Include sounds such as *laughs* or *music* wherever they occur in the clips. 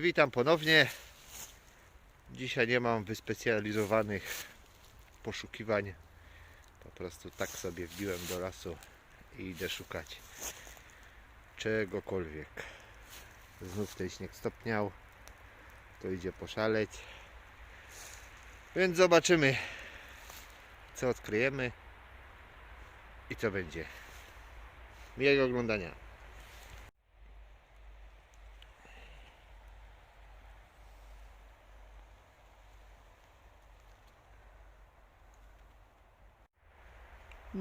witam ponownie. Dzisiaj nie mam wyspecjalizowanych poszukiwań. Po prostu tak sobie wbiłem do lasu i idę szukać czegokolwiek. Znów ten śnieg stopniał. To idzie poszaleć. Więc zobaczymy, co odkryjemy i co będzie. Miłego oglądania.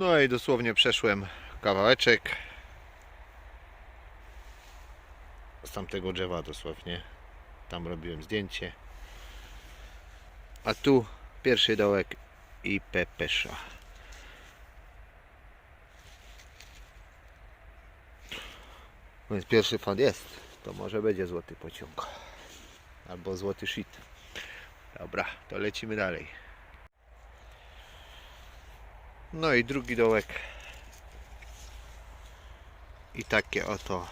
No i dosłownie przeszłem kawałeczek z tamtego drzewa dosłownie. Tam robiłem zdjęcie. A tu pierwszy dołek i pepesza. Więc pierwszy fan jest. To może będzie złoty pociąg. Albo złoty shit. Dobra, to lecimy dalej. No i drugi dołek. I takie oto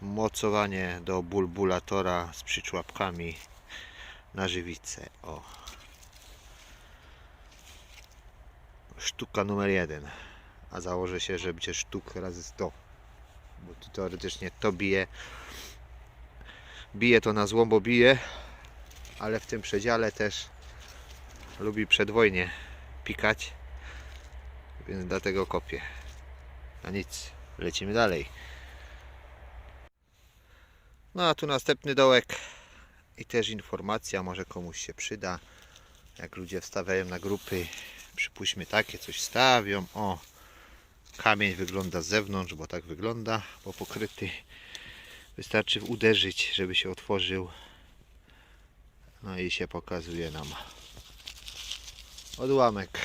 mocowanie do bulbulatora z przyczłapkami na żywicę. O. Sztuka numer jeden. A założę się, że będzie sztuk razy 100. Bo tu teoretycznie to bije. Bije to na złom, bo bije. Ale w tym przedziale też lubi przedwojnie pikać. Więc dlatego kopię. A nic, lecimy dalej. No a tu następny dołek i też informacja, może komuś się przyda. Jak ludzie wstawiają na grupy, przypuśćmy takie, coś stawią. O, kamień wygląda z zewnątrz, bo tak wygląda, bo pokryty. Wystarczy uderzyć, żeby się otworzył. No i się pokazuje nam odłamek.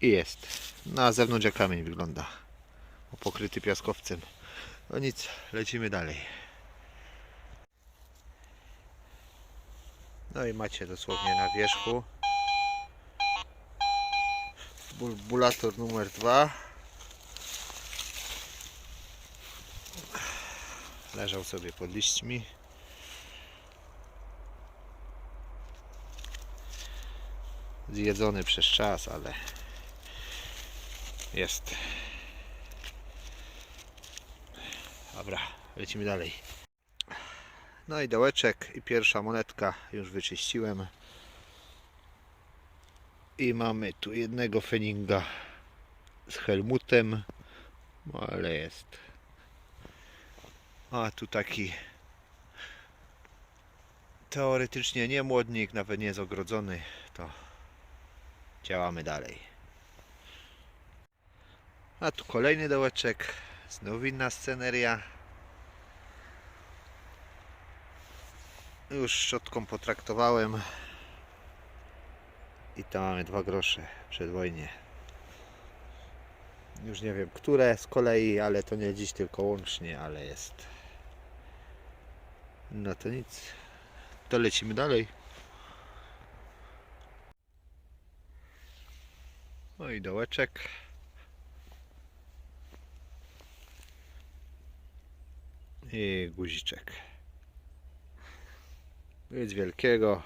I jest. Na zewnątrz jak kamień wygląda. Pokryty piaskowcem. No nic, lecimy dalej. No i macie dosłownie na wierzchu bulbulator numer dwa. Leżał sobie pod liśćmi. Zjedzony przez czas, ale jest. Dobra, lecimy dalej. No i dołeczek i pierwsza monetka już wyczyściłem. I mamy tu jednego feninga z helmutem, no ale jest. A tu taki teoretycznie nie młodnik, nawet nie jest ogrodzony, to działamy dalej. A tu kolejny dołeczek, znów inna sceneria. Już szczotką potraktowałem i tam mamy dwa grosze przedwojnie. Już nie wiem, które z kolei, ale to nie dziś, tylko łącznie, ale jest. No to nic. To lecimy dalej. No i dołeczek. I guziczek. Nic wielkiego,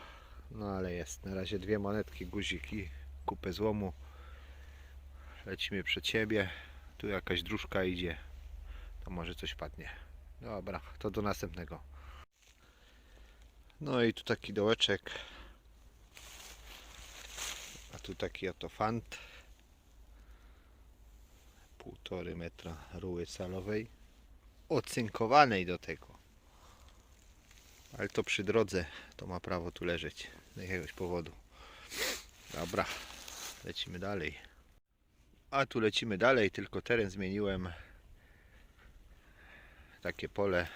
no ale jest. Na razie dwie monetki, guzik i kupę złomu. Lecimy przed siebie. Tu jakaś dróżka idzie. To może coś padnie. Dobra, to do następnego. No i tu taki dołeczek. A tu taki oto fant. Półtory metra ruły salowej. Ocynkowanej do tego. Ale to przy drodze to ma prawo tu leżeć z jakiegoś powodu. Dobra, lecimy dalej. A tu lecimy dalej, tylko teren zmieniłem. Takie pole.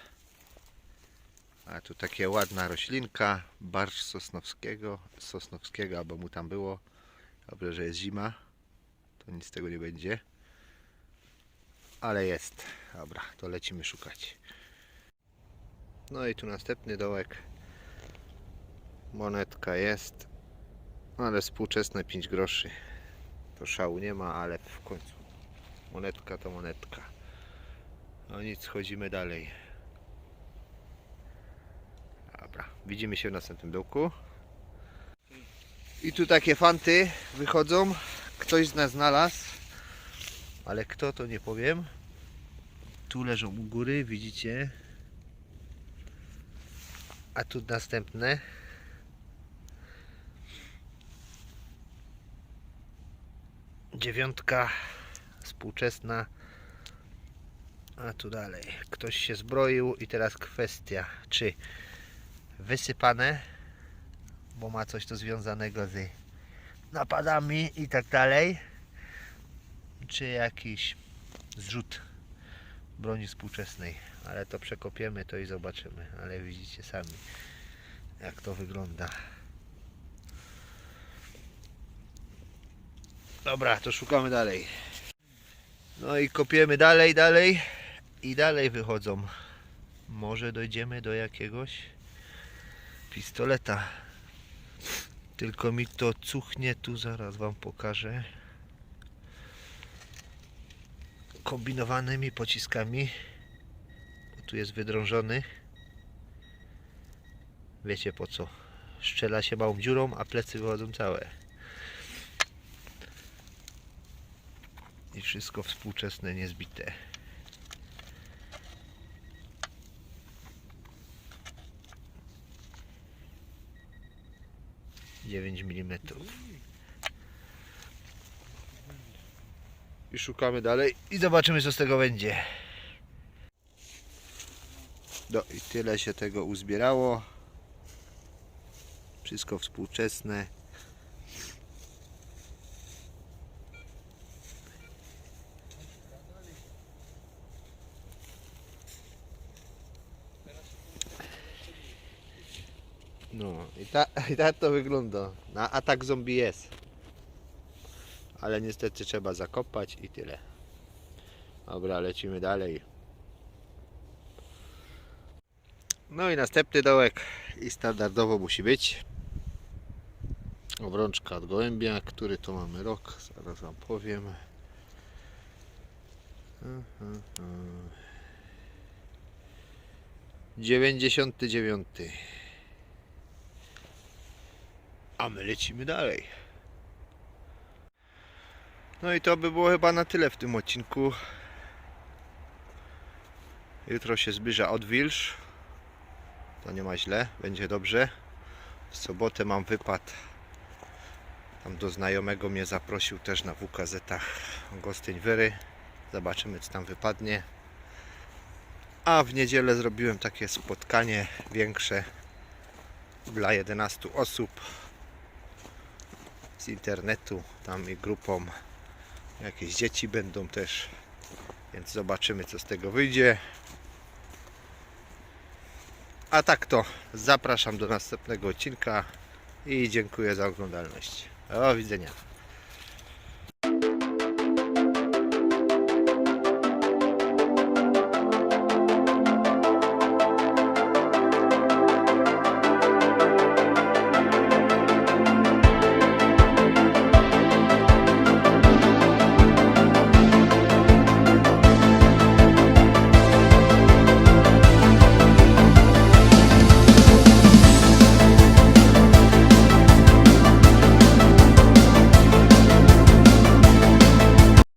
A tu takie ładna roślinka, barsz sosnowskiego, sosnowskiego, albo mu tam było. Dobrze, że jest zima, to nic z tego nie będzie. Ale jest. Dobra, to lecimy szukać. No i tu następny dołek. Monetka jest, ale współczesne 5 groszy. To szału nie ma, ale w końcu Monetka to monetka. No nic, schodzimy dalej. Dobra, widzimy się w następnym dołku. I tu takie fanty wychodzą. Ktoś z nas znalazł. Ale kto to nie powiem. Tu leżą u góry, widzicie. A tu następne. Dziewiątka współczesna. A tu dalej. Ktoś się zbroił i teraz kwestia, czy wysypane, bo ma coś to związanego z napadami i tak dalej, czy jakiś zrzut broni współczesnej. Ale to przekopiemy to i zobaczymy. Ale widzicie sami, jak to wygląda. Dobra, to szukamy dalej. No i kopiemy dalej, dalej i dalej wychodzą. Może dojdziemy do jakiegoś pistoleta. Tylko mi to cuchnie, tu zaraz wam pokażę. Kombinowanymi pociskami. Tu jest wydrążony. Wiecie po co? Szczela się małą dziurą, a plecy wychodzą całe. I wszystko współczesne, niezbite. Dziewięć milimetrów. I szukamy dalej i zobaczymy co z tego będzie. No i tyle się tego uzbierało. Wszystko współczesne. No i, ta, *laughs* i tak to wygląda. Na atak zombie jest. Ale niestety trzeba zakopać i tyle. Dobra, lecimy dalej. No i następny dołek i standardowo musi być. Obrączka od gołębia, który to mamy rok, zaraz wam powiem. Mhm, mhm. 99. A my lecimy dalej. No i to by było chyba na tyle w tym odcinku. Jutro się zbliża odwilż. To nie ma źle, będzie dobrze. W sobotę mam wypad. Tam do znajomego mnie zaprosił też na WKZ-ach Gostyń Wyry. Zobaczymy co tam wypadnie. A w niedzielę zrobiłem takie spotkanie większe dla 11 osób z internetu, tam i grupą jakieś dzieci będą też, więc zobaczymy co z tego wyjdzie. A tak to zapraszam do następnego odcinka i dziękuję za oglądalność. Do widzenia.